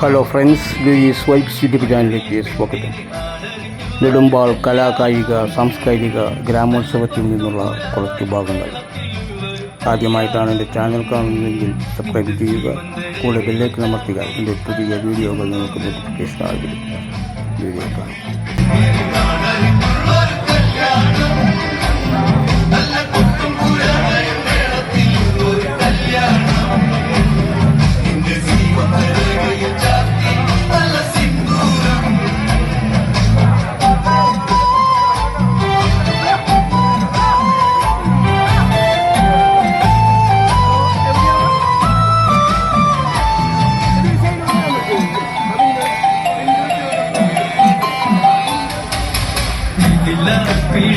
Hello friends Louis vibes YouTube ചാനലിലേക്ക് സ്വാഗതം നെടുമ്പാൾ കലാകായിക സാംസ്കാരിക ഗ്രാമോത്സവത്തിൽ നിന്നുള്ള കുറച്ച് ഭാഗങ്ങൾ. ആദ്യമായിട്ടാണ് എന്റെ ചാനൽ കാണുന്നതെങ്കിൽ സബ്സ്ക്രൈബ് ചെയ്യുക. കൂടെ ബെല്ലേക്ക് അമർത്തുക. എന്റെ പുതിയ വീഡിയോകൾ നിങ്ങൾക്ക് നോട്ടിഫിക്കേഷൻ ആകും വീഡിയോ കാണാം.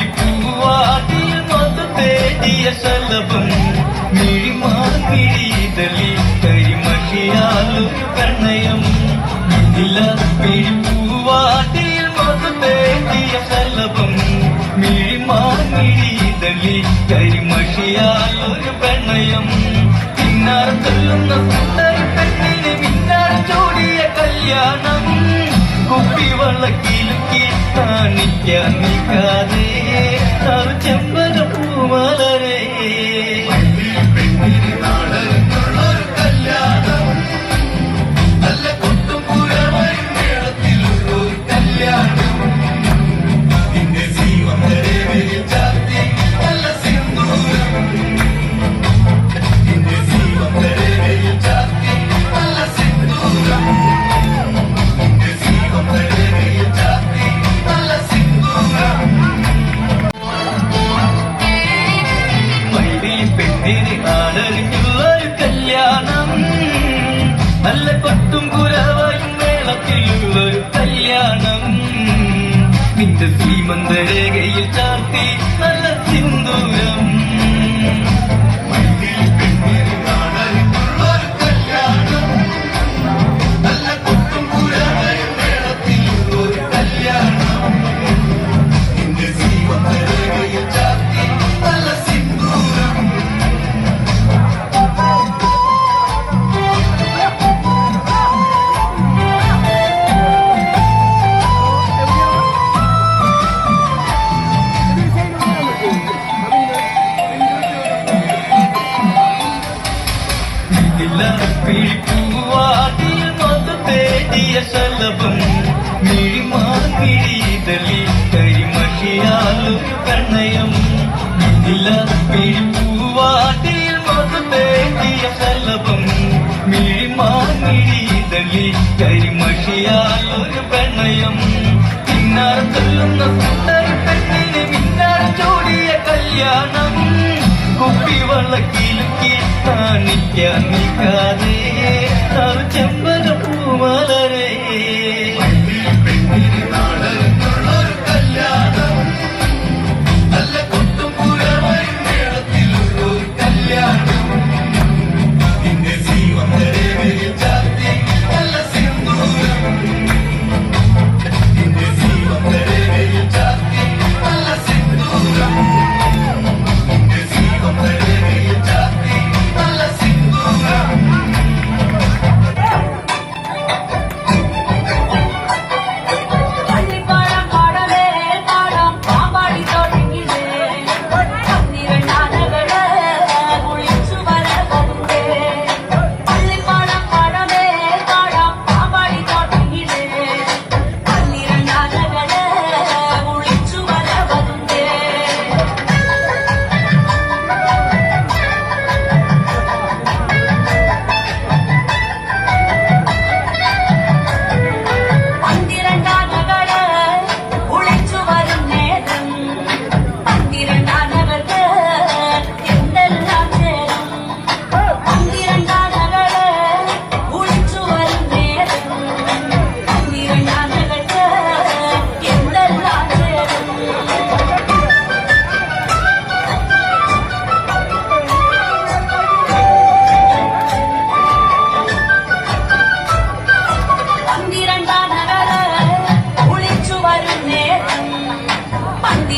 പിഴിപ്പൂവാടിയ മധു തേടിയ ശലഭം മിഴിമാകിഴിതലി കരിമഷിയാലൊരു പ്രണയം. ഇതില പിഴിപ്പൂവാടിയ മധു തേടിയ ശലഭം മിഴിമാകിഴിതലി കരിമഷിയാലൊരു പ്രണയം. പിന്നാർ ചൊല്ലുന്ന സുന്ദരി പെണ്ണിന് പിന്നാർ ചൂടിയ കല്യാണം. കുപ്പിവളക്കിലും കാണിക്കാൻ നിൽക്കാതെ. പൂമലരേ பின்னர் தீமந்த ரேகையில் சாத்தி തേടിയ ശലഭം. മിഴിമാകിഴിതലി കരിമഷിയാലും കണ്ണയം. ഇതില പിഴിപ്പൂവാടിയ മധു തേടിയ ശലഭം. മിഴിമാകിഴിതലി കരിമഷിയാലൊരു പ്രണയം. പിന്നാർ ചൊല്ലുന്ന സുന്ദരി പെണ്ണിന് മിന്നാർ ചോടിയ കല്യാണം. കുപ്പിവളക്കിലും കീട്ടാണിക്കാൻ നിൽക്കാതെ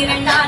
இரண்டாம்